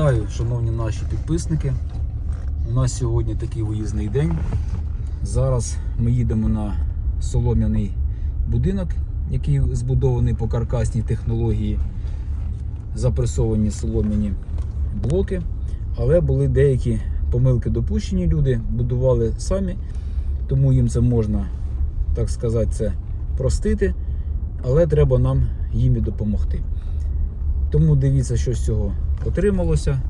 Вітаю, шановні наші підписники. У нас сьогодні такий виїзний день. Зараз ми їдемо на солом'яний будинок, який збудований по каркасній технології, запресовані солом'яні блоки. Але були деякі помилки допущені. Люди будували самі, тому їм це можна, так сказати, це простити. Але треба нам їм і допомогти. Тому дивіться, що з цього отрималося.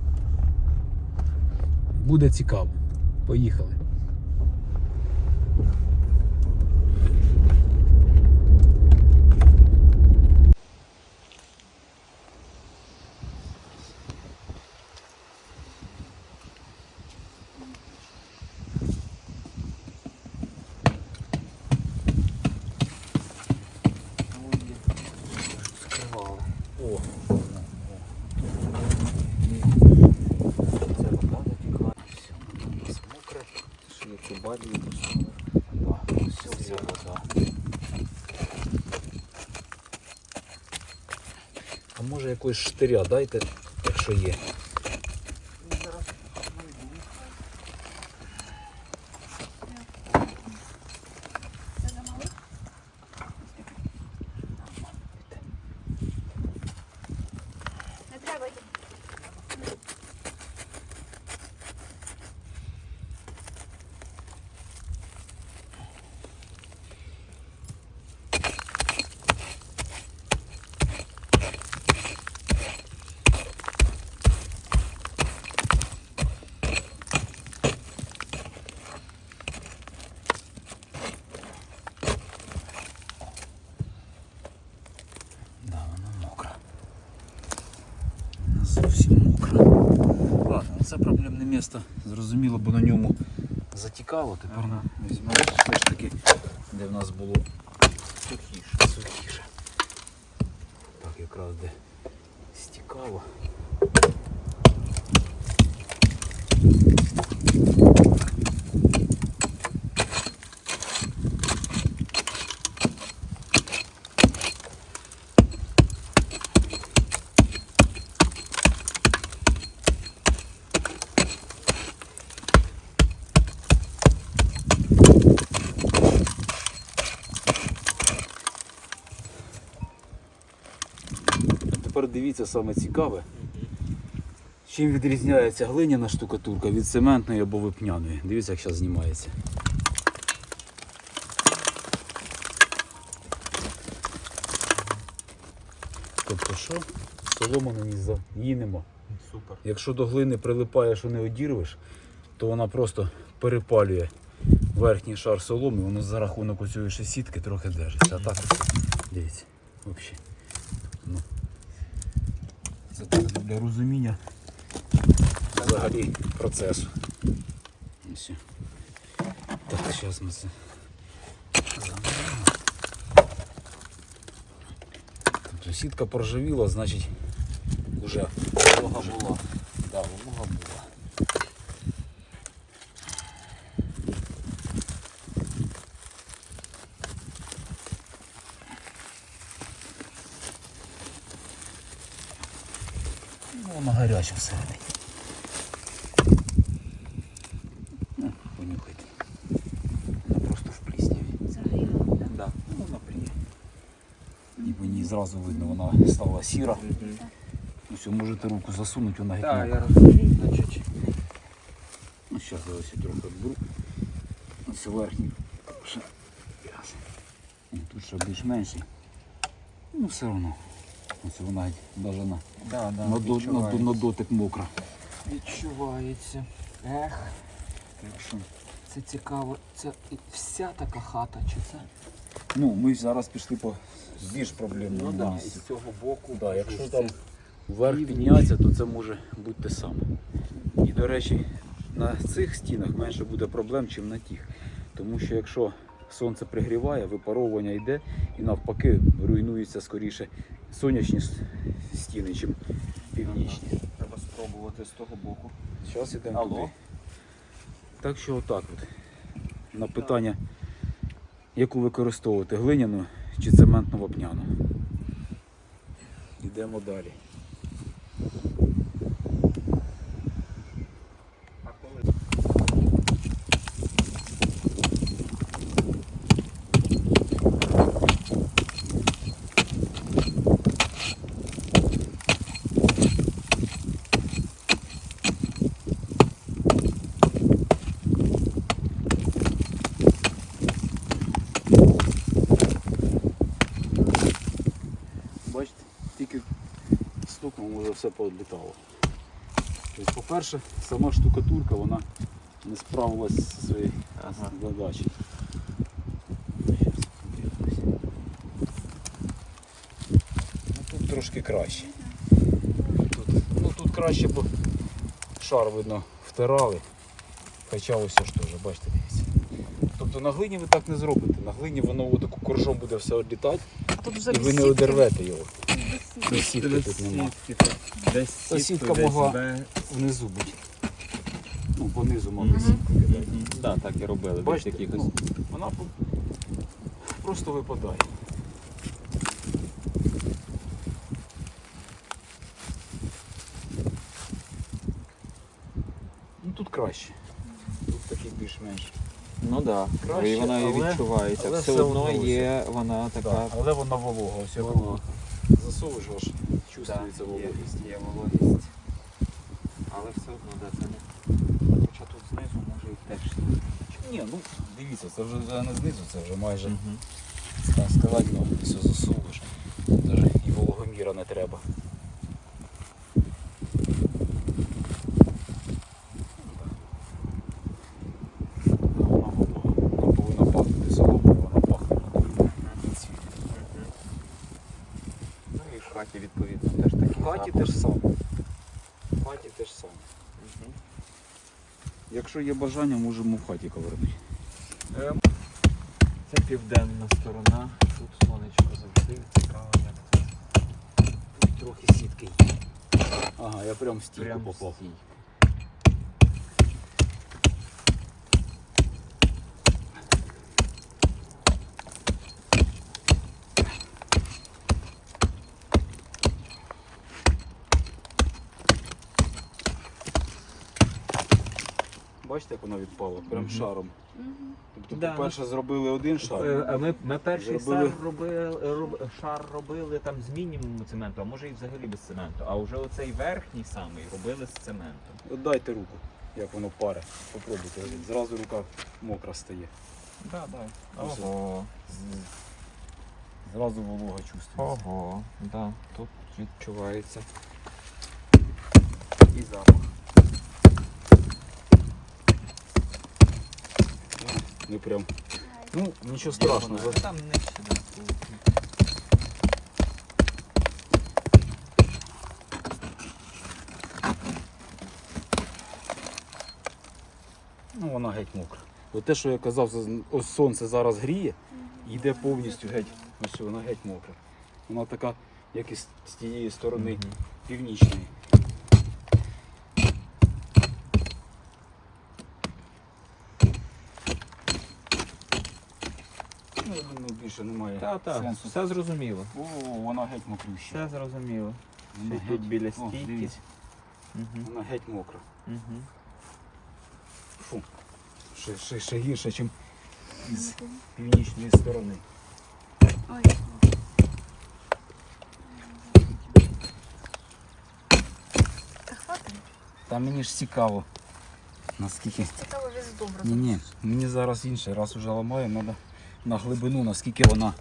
Буде цікаво. Поїхали. Скривали. О, Це вода затікає. Все, у нас мокре. Що є ці балії пішли. да, Все, все все вода. А може якогось штиря дайте, якщо є. Місце, зрозуміло, бо на ньому затікало. Тепер Ага. візьмемо все ж таки, де в нас було сухіше. сухіше. Так, якраз де стікало. Дивіться саме цікаве. Чим відрізняється глиняна штукатурка від цементної або випняної. Дивіться, як зараз знімається. Тобто що? Солома на ній за- її нема. Супер. Якщо до глини прилипає, що не одірвеш, то вона просто перепалює верхній шар соломи, воно за рахунок оцієї ще сітки трохи держиться. А так дивіться, взагалі. Ну, це так для розуміння взагалі процесу. Ось. Так, зараз ми це замовимо. Тобто сітка проживіла, значить вже Волога була. Да, волога була. Гаряче всередині. Ну, понюхайте. Вона просто в плісняві. Да, ну, вона пліє. І по ній зразу видно, вона стала сіра. Ось можете руку засунути, вона геть Так, я розумію. Ну, зараз я ось трохи беру. Ось верхній. Ще. Раз. Ні, Тут ще більш-менший. Ну все одно. Ось вона геть навіть на, Да, да, на, до, на, на дотик мокра. Відчувається. Ех, Так що, це цікаво. Це вся така хата, чи це? ну, ми зараз пішли по більш проблемному Ну да, місці. із цього боку. Да, якщо там вверх піднятися, то це може бути те саме. І до речі, на цих стінах менше буде проблем, ніж на тих. Тому що якщо сонце пригріває, випаровування йде і навпаки руйнуються скоріше сонячні стіни, чим північні. Треба спробувати з того боку. Зараз йдемо туди. Так що отак от. На питання, яку використовувати, глиняну чи цементну вапняну. Йдемо далі. вже все поодлітало. Тобто, по-перше, сама штукатурка вона не справилась зі своєю Ага. задачею. Ну, тут трошки краще. Тут, ну, тут краще, бо шар видно втирали. Хоча ось ж теж, бачите, дивіться. Тобто на глині ви так не зробите. На глині воно отаку коржом буде все вже і ви не одервете його. Ну, сітки тут нема. Десь Та сітка могла внизу бути. Ну, понизу могли Мгм. сітку кидати. Так, так і робили. Бачите, Бачите, якихось. ну, вона по- просто випадає. Ну тут краще. Тут такий більш-менш. Ну так, Краще, і вона і але- відчувається. але все все одно одно є вона така. Так, але вона волога. Ось як Волога. Засовуєш аж чувствується вологість. є вологість. Але все одно, да, це не. Хоча тут знизу може і теж. Ні, ну дивіться, це вже не знизу, це вже майже Мгм. сказати, ну, все засовуєш. Навіть і вологоміра не треба. Вона волога. Вона повинна пахнути соломою, вона пахне від цвіту. Ну і в хаті відповідно теж такі. В хаті те ж саме. В хаті те ж саме. Якщо є бажання, можемо в хаті ковернути. Ем, Це південна сторона. Тут сонечко завжди цікаво, як це. Тут трохи сітки. Ага, я прям стійку Прям поклав. стій. Бачите, як вона відпала? Прям Мгм. шаром. Тобто, Да. по-перше, зробили один шар. Е, а Ми, ми перший Зробили- шар робили, роб- шар робили там з мінімуму цементу, а може і взагалі без цементу. А вже оцей верхній самий робили з цементом. От дайте руку, як воно паре. Попробуйте. Зразу рука мокра стає. Да, да. Ого. Зразу волога чувствується. Ого, да, тут відчувається. І запах. Ну прям. Ну, нічого страшного. Там нижче. Ну, вона геть мокра. От те, що я казав, ось сонце зараз гріє, і йде повністю геть. Ось вона геть мокра. Вона така, як і з тієї сторони північної. Ну, більше немає Та, та, сенсу. все зрозуміло. О, вона геть мокрюща. Все зрозуміло. Вона Ще тут біля О, стійки. дивіться, Угу. вона геть мокра. Угу. Фу. Ще, ще, ще гірше, ніж з північної сторони. Ой. Та хватить. Та мені ж цікаво. Наскільки. Цікаво весь добре. Ні, ні, мені зараз інше. Раз вже ламаємо, треба на глибину, наскільки вона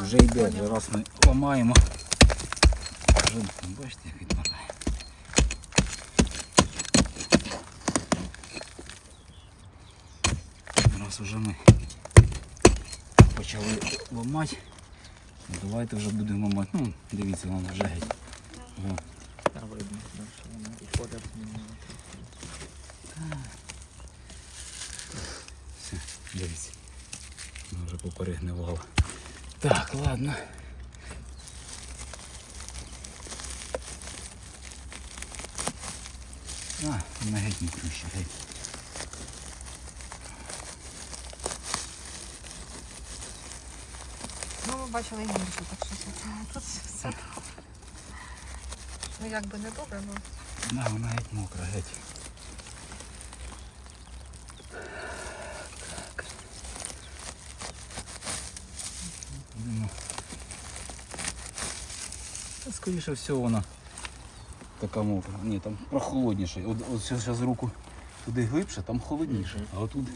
вже йде. Вже раз ми ламаємо. Вже, бачите, як відпадає. Раз вже ми почали ламати, давайте вже будемо ламати. Ну, дивіться, вона вже геть. О. Все, дивіться. Поперегнивала. Так, ладно. А, вона геть не круща, геть. Ну, ми бачили і гірше, так що це- тут все. Ну, як би не добре, але Да, вона геть мокра, геть. Так. Будемо. Та, Скоріше всього вона така мокра. Ні, там прохолодніше. От, от зараз руку туди глибше, там холодніше. А отут,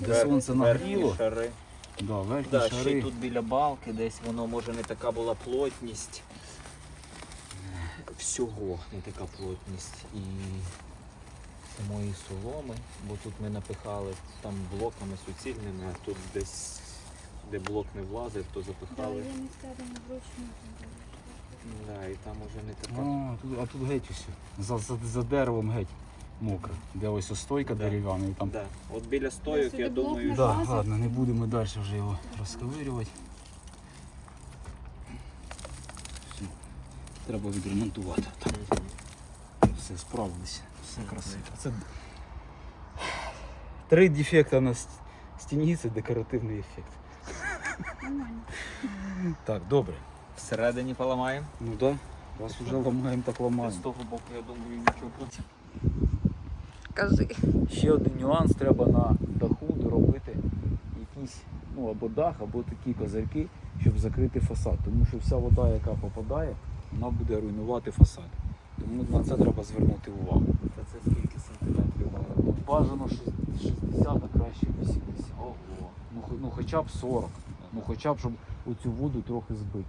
де сонце нагріло, шари. да, верхні Да, ще шари. тут біля балки десь воно може не така була плотність. всього не така плотність і самої соломи, бо тут ми напихали там блоками суцільними, а тут десь, де блок не влазив, то Да, запихали. я не вручну. Да, і там уже не така. А, тут, а тут геть усе. За, за, за деревом геть мокре. Де ось ось стойка Да. дерев'яна і там. Да. От біля стойок, сюди я блок думаю, Да, влазить. ладно, не будемо далі вже його розковирювати. Все. Треба відремонтувати. Так, все, справилися. Все красиво. Це... Три дефекти на ст- стіні це декоративний ефект. Нормально. Так, добре. Всередині поламаємо. Ну так, да. вас вже ламаємо, так З того боку, я думаю, нічого проти. Кажи. Ще один нюанс, треба на даху доробити якийсь, ну або дах, або такі козирки, щоб закрити фасад. Тому що вся вода, яка попадає, вона буде руйнувати фасад. Тому на це треба звернути увагу. Та це скільки сантиметрів має Ну, бажано 60, а краще 80. Ого. Ну, ну хоча б 40. Ну хоча б, щоб оцю воду трохи збити.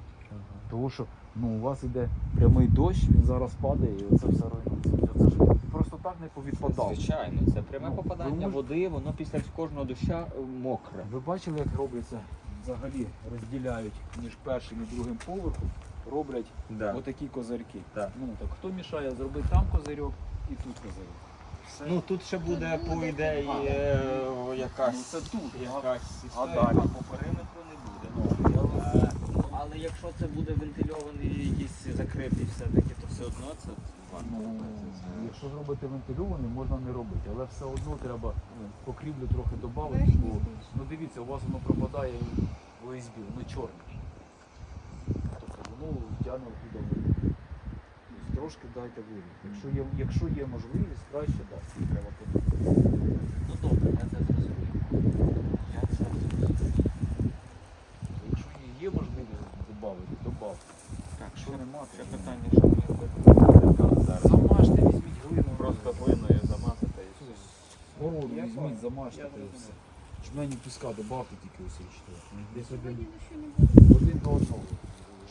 Тому що ну, у вас іде прямий дощ, він зараз падає і оце все руйнується. Це ж просто так не повідпадало. Звичайно, це пряме Ну, ви попадання можете- води, воно після кожного доща е, мокре. Ви бачили, як робляться взагалі розділяють між першим і другим поверхом, роблять Да. отакі козирки. Так. Ну так хто мішає зробити там козирьок і тут козирьок? Все. Ну тут ще буде по ідеї А. е, Ну, якась, це тут. якась А історія, далі? а по периметру не буде. Ну, я роз- Е, Але якщо це буде вентильований якийсь закритий все-таки, то все одно це варто Ну, робити. якщо зробити вентильований, можна не робити, але все одно треба покрівлю трохи додати, бо ну дивіться, у вас воно пропадає в ОСБ, воно чорне. Тобто воно тягне туди. Трошки дайте воду. Якщо є, якщо є можливість, краще так, треба подумати. Ну добре, я це зрозумів. Я це зрозумів. Якщо є, є можливість додати, додавте. Так, Якщо нема, ще питання, що зараз. замажте, візьміть глину. Просто глиною замазати і все. Городу візьміть, замажте і все. Жменю піска додавте тільки ось річного. Десь один, один до одного.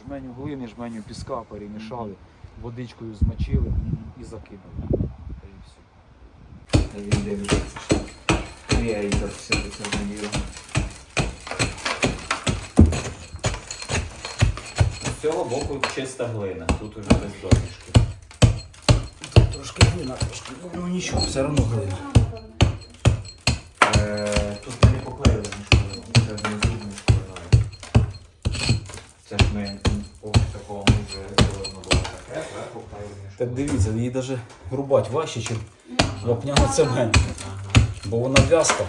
Жменю глини, жменю піска перемішали, водичкою змочили і закинули. Та і все. Та він дивиться, що я і все до цього діло. З цього боку чиста глина, тут уже без домішки. Тут трошки глина, трошки. Ну нічого, все одно глина. Е, Тут ми не поклеїли мішковину, це внизу мішковиною. Це ж ми поки такого ми вже воно було таке, так, поклеїли Так дивіться, її навіть рубати важче, ніж вапняна цемент. Бо вона в'язка.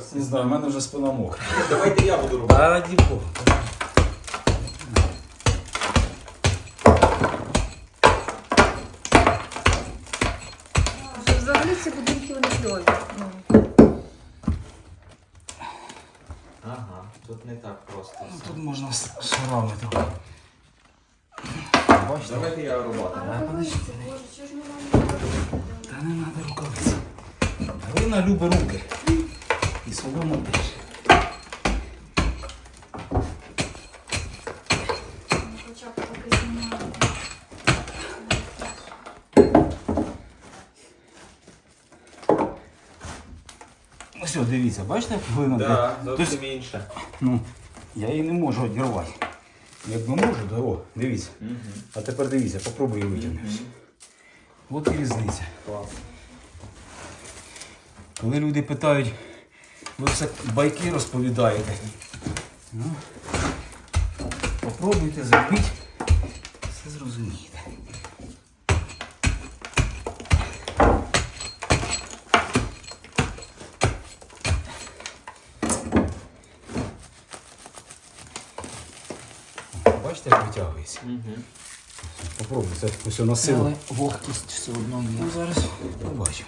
Поверсі. Не знаю, в мене вже спина мокра. Давайте я буду робити. А діво. Вже Взагалі ці будинки вони кльові. Ну, Ага, тут не так просто. все. Тут можна шарами трохи. Бачите? Давайте я. А боже, ж ми робити? Та не треба рукавиці. Глина любить руки. І солома теж. Ось, о, дивіться, бачите, як глина? Так, зовсім інше. Ну, я її не можу одірвати. Якби можу, то о, дивіться. А тепер дивіться, попробуй її витягнути. От і різниця. Клас. Коли люди питають, ви все байки розповідаєте. Ну, попробуйте зробити, все зрозумієте. Бачите, як витягується? Угу. Попробуй, це все на силу. Але вогкість все одно є. Ну, зараз побачу.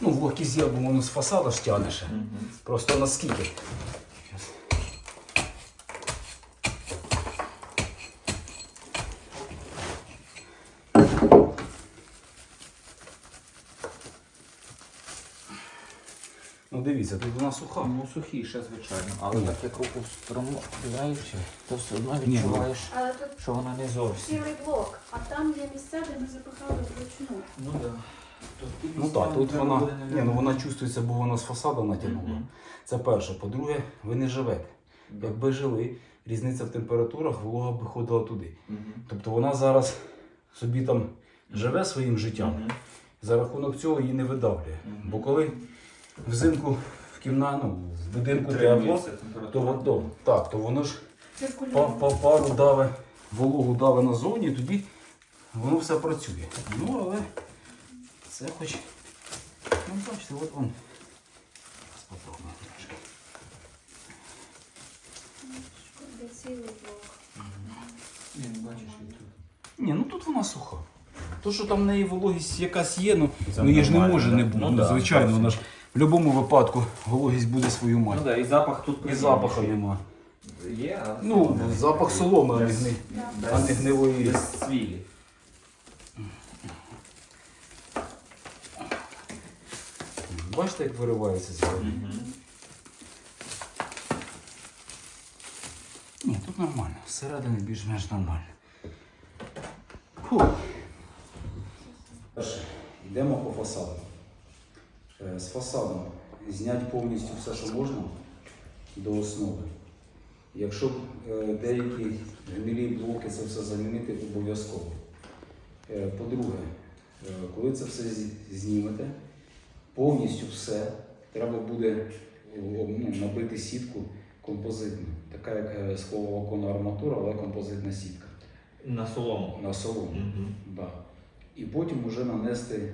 Ну, вогкий з'єл, бо воно з фасаду ж тягне ще. Просто наскільки. Ну дивіться, тут вона суха. Ну, сухіше, звичайно, але Ну. так як руку стромляючи, то все одно Ні, відчуваєш, Але тут що вона не зовсім. цілий блок, а там є місця, де ми запихали вручну. Ну так. Ну так, тут вона. Ні, ну вона чувствується, бо вона з фасаду натягнула. Це перше. По-друге, ви не живете. Якби жили, різниця в температурах, волога б ходила туди. Тобто вона зараз собі там живе своїм життям, за рахунок цього її не видавлює. Бо коли взимку в кімнаті, ну, в будинку тепло, то, то, так, то воно ж па, па, пару даве, вологу даве назовні, і тоді воно все працює. Ну, але це хоч. Ну, бачите, от он. Попробуємо трошки. Де цілий блок. Ні, бачиш, і тут. Ні, ну тут вона суха. То, що там в неї вологість якась є, ну, Це ну її ж не нормально, може да? не бути. Ну Ну, да, звичайно, вона ж в будь-якому випадку вологість буде свою Ну мати. так, і запах тут І запаху нема. Є, а Ну, запах соломи, а не, гни... А не гнилої. без цвілі. Бачите, як виривається зелень? Ні, тут нормально. Всередині більш-менш нормально. Фух. Перше, йдемо по фасаду. Е, З фасадом зняти повністю все, що можна до основи. Якщо б е, деякі гнилі блоки це все замінити, обов'язково. Е, По-друге, коли це все знімете, повністю все треба буде ну, набити сітку композитну, така як е, скловооконна арматура, але композитна сітка На солому. на солому. Да. І потім вже нанести е,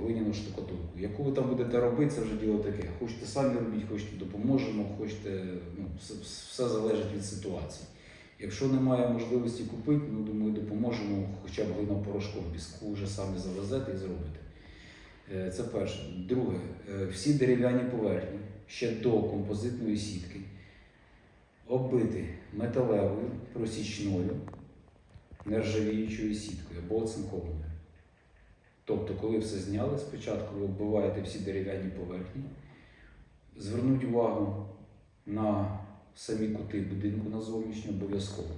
глиняну штукатурку. Яку ви там будете робити, це вже діло таке. Хочете самі робіть, хочете допоможемо, хочете, ну, все, все залежить від ситуації. Якщо немає можливості купити, ну думаю, допоможемо хоча б глинопорошком піску вже самі завезете і зробите. Е, Це перше. Друге, е, всі дерев'яні поверхні ще до композитної сітки оббити металевою просічною нержавіючою сіткою або оцинкованою. Тобто, коли все зняли, спочатку ви оббиваєте всі дерев'яні поверхні, звернуть увагу на самі кути будинку на зовнішню обов'язково.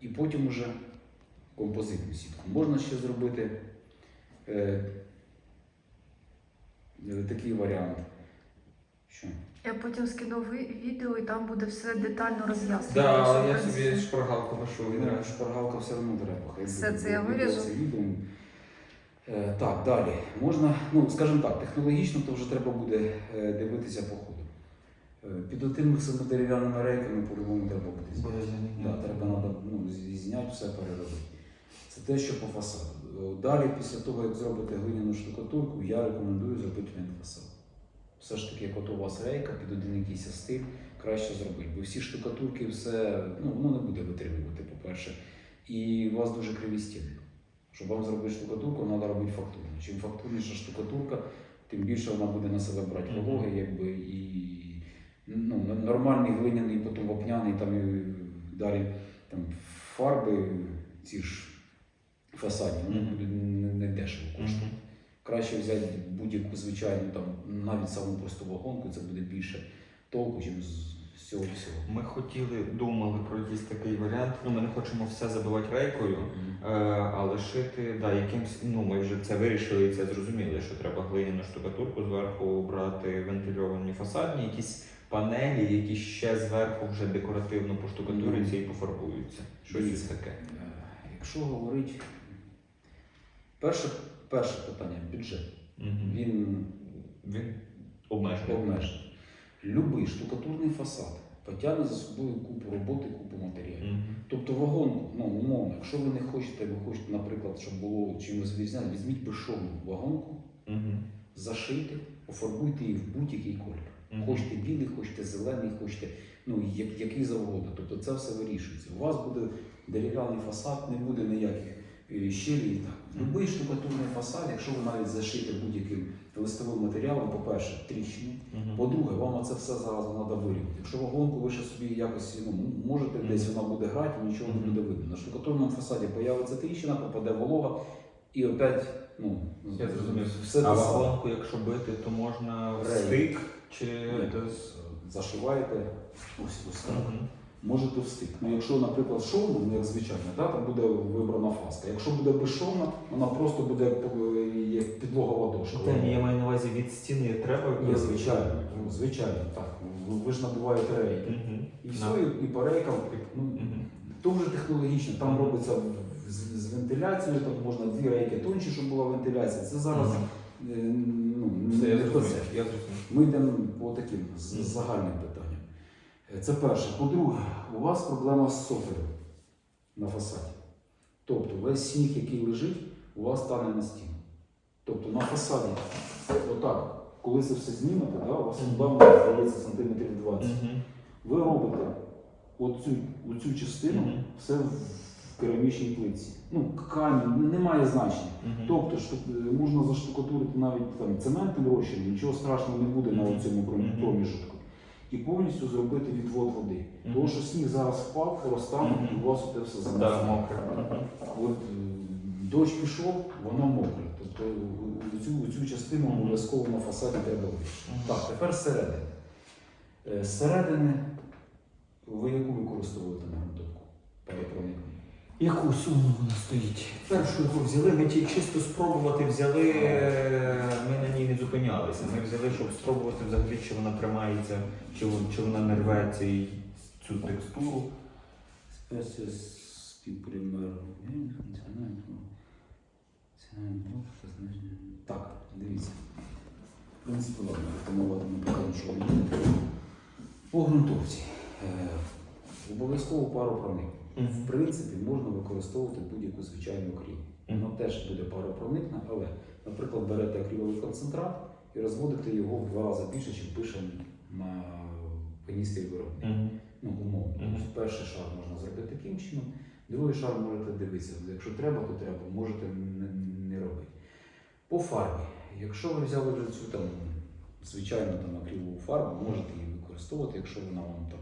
І потім уже композитну сітку. Можна ще зробити е, такий варіант. Що? Я потім скину відео і там буде все детально роз'яснено. Да, що я собі шпаргалку ношу Ну. Шпаргалка все одно треба. Хай Все буде, це я виріжу. Е, так, далі. Можна, ну, скажімо так, технологічно то вже треба буде е, дивитися по ходу. Е, під тими всіми дерев'яними рейками по-любому треба буде зняти. Да, треба надо, ну, зняти, все переробити. Це те, що по фасаду. Е, Далі, після того, як зробите глиняну штукатурку, я рекомендую зробити вентфасад. Все ж таки, як от у вас рейка, під один якийсь стиль, краще зробити. Бо всі штукатурки, все, ну, воно не буде витримувати, по-перше. І у вас дуже криві стіни. Щоб вам зробити штукатурку, треба робити фактурну. Чим фактурніша штукатурка, тим більше вона буде на себе брати вологи, якби і ну, нормальний глиняний, потім вапняний, там і далі там, фарби, ці ж Мгм. будуть не, не дешево. Мгм. Краще взяти будь-яку звичайну, там, навіть саму просту вагонку, це буде більше толку, ніж з з цього всього. Ми хотіли, думали про якийсь такий варіант. Ну, ми не хочемо все забивати рейкою, е, а лишити да, якимсь. Ну, ми вже це вирішили і це зрозуміли, що треба глиняну штукатурку зверху брати вентильовані фасадні, якісь панелі, які ще зверху вже декоративно поштукатурюються і пофарбуються. Щось таке. Е, Якщо говорити, перше, перше питання бюджет. Мгм. Він Він обмежений. обмежений. Любий штукатурний фасад потягне за собою купу роботи, купу матеріалів. Мгм. Тобто вагонку, ну умовно, якщо ви не хочете, ви хочете, наприклад, щоб було чимось відрізняти, візьміть безшовну вагонку, Мгм. зашийте, пофарбуйте її в будь-який колір. Мгм. Хочете білий, хочете зелений, хочете ну, як, який завгодно. Тобто це все вирішується. У вас буде дерев'яний фасад, не буде ніяких е, щелей і так. Любий штукатурний фасад, якщо ви навіть зашите будь-яким листовим матеріалом, по-перше, тріщини. Мгм. По-друге, вам це все зараз треба вирівняти. Якщо вагонку ви ще собі якось ну, можете Мгм. десь вона буде грати, нічого не буде видно. На штукатурному фасаді появиться тріщина, попаде волога і опять, ну, Я зрозумів. все А вагонку, якщо бити, то можна в стик чи Ні. Зашиваєте ось ось так. Мгм. Можете встиг. Ну, якщо, наприклад, шовна, ну як звичайно, да, там буде вибрана фаска. Якщо буде безшовна, вона просто буде е, як підлогова дошка. Та ні, я маю на увазі від стіни треба. Ні, звичайно, ну, звичайно, так. Ви, ви ж набуваєте рейки. Мгм. І все, і, і по рейкам, ну, Мгм. дуже технологічно. Там робиться з, з вентиляцією, там можна дві рейки тонші, щоб була вентиляція. Це зараз е, ну, Все, не. Я зрозумів. Ми йдемо по таким загальним питанням. Е, Це перше. По-друге, у вас проблема з софером на фасаді. Тобто весь сніг, який лежить, у вас стане на стіну. Тобто на фасаді, отак, коли це все знімете, да, у вас надбавлення здається сантиметрів 20. Мгм. Ви робите оцю, оцю частину все в керамічній плитці. Ну, камінь, немає значення. Тобто шту- е, можна заштукатурити навіть там, цементним розчином, нічого страшного не буде на цьому проміжку. І повністю зробити відвод води. Мгм. Тому що сніг зараз впав, розтане, -hmm. і у вас це все Да, замокне. мокре. От е, дощ пішов, воно мокре. Тобто цю, цю частину обов'язково на фасаді треба вирішити. Мгм. Так, тепер зсередини. Е, Зсередини ви яку використовуєте на грунтовку? Перепроникну. Яку суму вона стоїть? Першу яку взяли, ми ті чисто спробувати взяли, е, ми на ній не зупинялися. Ми взяли, щоб спробувати взагалі, чи вона тримається, чи, чи вона не рветься і цю текстуру. Спеція співпример. Так, дивіться. В принципі, ладно, формувати не покажу, що По ґрунтовці. Е, Обов'язково пару В принципі, можна використовувати будь-яку звичайну акрил. Воно теж буде паропроникне, але, наприклад, берете акриловий концентрат і розводите його в два рази більше, ніж пише на каністрі виробник. Ну, умовно. Тобто перший шар можна зробити таким чином, другий шар можете дивитися. Якщо треба, то треба, можете не, не робити. По фарбі. Якщо ви взяли цю там звичайну там акрилову фарбу, можете її використовувати, якщо вона вам там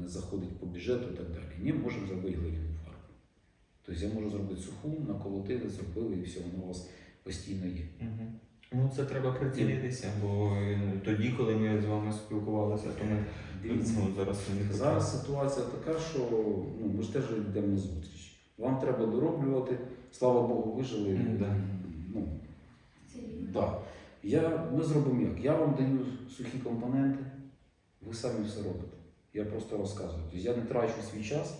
не заходить по бюджету і так далі. Ні, можемо зробити глиняну фарбу. Тобто я можу зробити суху, наколотили, зробили і все, воно у вас постійно є. Ну, це треба прицілитися, бо е, тоді, коли ми з вами спілкувалися, то ми Дивіться. ну, зараз не Зараз ситуація така, що ну, ми ж теж йдемо на зустріч. Вам треба дороблювати. Слава Богу, вижили. М, да. Ну, да. Я, ми зробимо як? Я вам даю сухі компоненти, ви самі все робите. Я просто розказую. Тобто я не трачу свій час,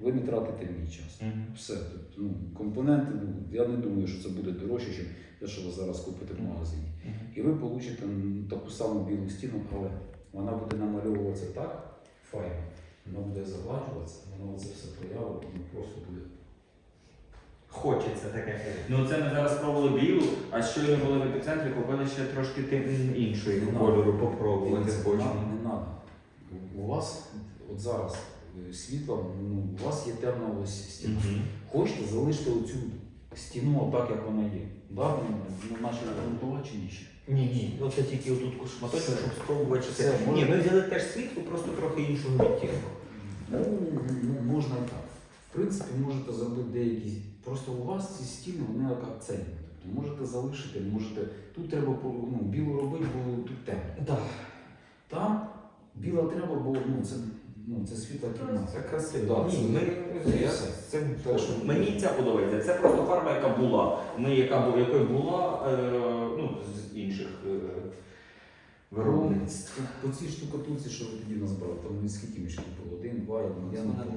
ви не тратите мій час. Все. Тобто, ну, компоненти, ну, я не думаю, що це буде дорожче, ніж те, що ви зараз купите в магазині. І ви получите таку саму білу стіну, але вона буде намальовуватися так, файно, вона буде загладжуватися, воно це все проявить, воно просто буде. Хочеться таке. Ну це ми зараз пробували білу, а щойно були в епіцентрі, купили ще трошки тим іншої кольору попробувати Не треба. У вас от зараз е, світло, ну, у вас є темна ось стіна. Мгм. Хочете залишити оцю стіну отак, як вона є. Да? Ну, ну, наче грунтова чи ні ще? Ні, ні, ну це тільки отут шматочок, щоб спробувати. чи Це... Ні, ми взяли теж світло, просто трохи іншого відтінку. Ну, ну, можна і так. В принципі, можете зробити деякі. Просто у вас ці стіни, вони як акцентні. Тобто можете залишити, можете. Тут треба ну, білу робити, бо тут темно. Так, Там біла треба, бо ну, це, ну, це світла кімната. це красиво. Ні, це- ми, це я, все. це, Так що- мені ця подобається. Це просто фарба, яка була. Ми, яка, бу- якою була е, ну, з інших е, виробництв. По цій штукатурці, що ви тоді назбирали, там скільки ще купили? Один, два, я не Я пам'ятаю.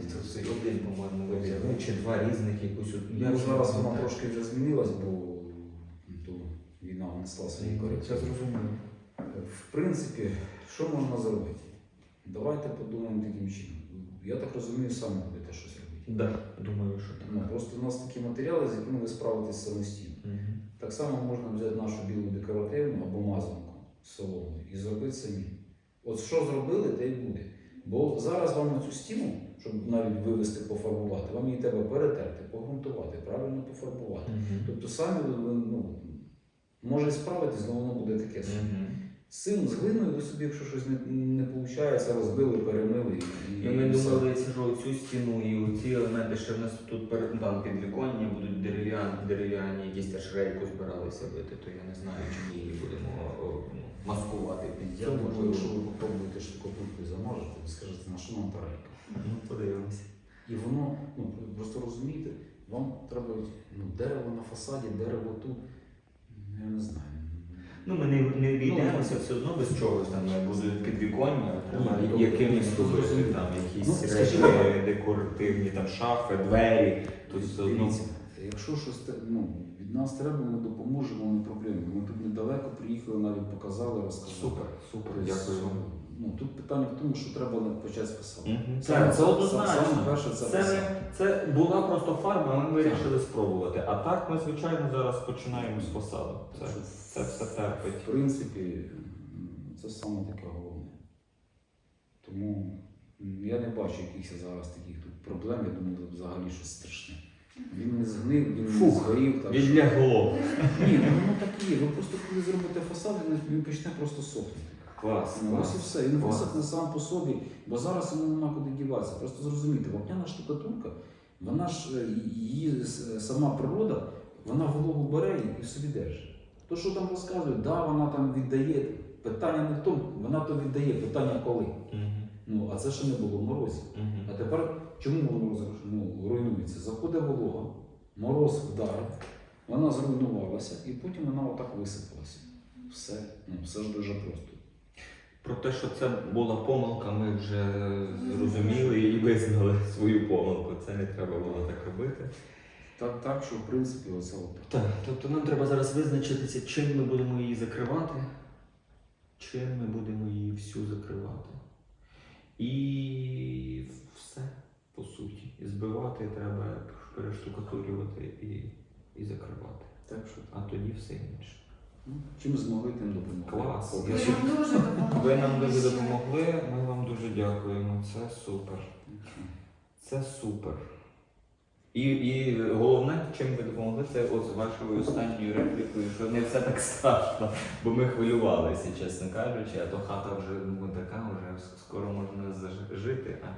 один, по-моєму, вибір. чи два різних якусь. от- Ну, вже зараз вона пам'ятаю. трошки вже змінилась, бо ну, то війна внесла свої Це зрозуміло. В принципі, що можна зробити? Давайте подумаємо таким чином. Я так розумію, самі будете щось робити. Да, думаю, що Ну, просто у нас такі матеріали, з якими ви справитесь самостійно. Мгм. Так само можна взяти нашу білу декоративну або мазанку солону і зробити самі. От що зробили, те й буде. Бо зараз вам на цю стіну, щоб навіть вивести, пофарбувати, вам її треба перетерти, погрунтувати, правильно пофарбувати. Мгм. Тобто самі ви, ну, може справитись, але воно буде таке собі. Мгм. З глиною ви собі, якщо щось не, не виходить, розбили, перемили. І, І ми все. думали, це ж оцю стіну і ці елементи, що в нас тут перед там підвіконня будуть дерев'яні, дерев'яні, якісь аж рейку збиралися бити, то я не знаю, чи ми її будемо ну, маскувати під Я думаю, можливо. якщо ви попробуєте штукатуркою замажете, ви скажете, на що нам та рейка? Ну, подивимося. І воно, ну просто розумієте, вам треба ну, дерево на фасаді, дерево тут. Я не знаю. Ну, ми не, не війдемося все одно без чогось там не будуть підвіконня, треба Ні, якимось ну, зрозуміло. там Ну, якісь Ну, речі так. декоративні, там шафи, двері. То все одно. Дивіться, якщо щось те- ну, від нас треба, ми допоможемо, не проблема. Ми тут недалеко приїхали, навіть показали, розказали. Супер, супер, Тобто, дякую вам. Ну, тут питання в тому, що треба почати з фасаду. Мгм. Саме- Це, це однозначно. саме перше це це, фасад. не- це була просто фарба, ми вирішили спробувати. А так ми, звичайно, зараз починаємо з фасаду. Це, це все терпить. В принципі, м, це саме таке головне. Тому м, я не бачу якихось зараз таких тут проблем. Я думаю, тут взагалі щось страшне. Він не згнив, він не Фух, згорів. Так що... Відлягло. Ні, ну воно так є. Ви просто коли зробите фасад, він, він почне просто сохнути. Клас, Ну, ось і клас. все. Він Клас. висохне сам по собі, бо зараз йому нема куди діватися. Просто зрозумійте, вапняна штукатурка, вона ж е, її сама природа, вона вологу бере і в собі держить. То, що там розказують, да, вона там віддає. Питання не в тому, вона то віддає, питання коли. Мгм. Ну, а це ще не було в морозі. Мгм. А тепер чому воно ну, руйнується? Заходить волога, мороз вдарив, вона зруйнувалася і потім вона отак висипалася. Все. Ну, все ж дуже просто. Про те, що це була помилка, ми вже зрозуміли і визнали свою помилку. Це не треба було так робити. Так, так, що в принципі оце от. Так, тобто нам треба зараз визначитися, чим ми будемо її закривати, чим ми будемо її всю закривати. І все, по суті. І збивати треба перештукатурювати і, і закривати. Так що А тоді все інше. Чим змогли, тим допомогли. Клас. Ви нам дуже допомогли. Ви нам дуже допомогли, ми вам дуже дякуємо. Це супер. Це супер. І, і головне, чим ви допомогли, це от з вашою останньою реплікою, що не все так страшно, бо ми хвилювалися, чесно кажучи, а то хата вже ну, така, вже скоро можна зажити. А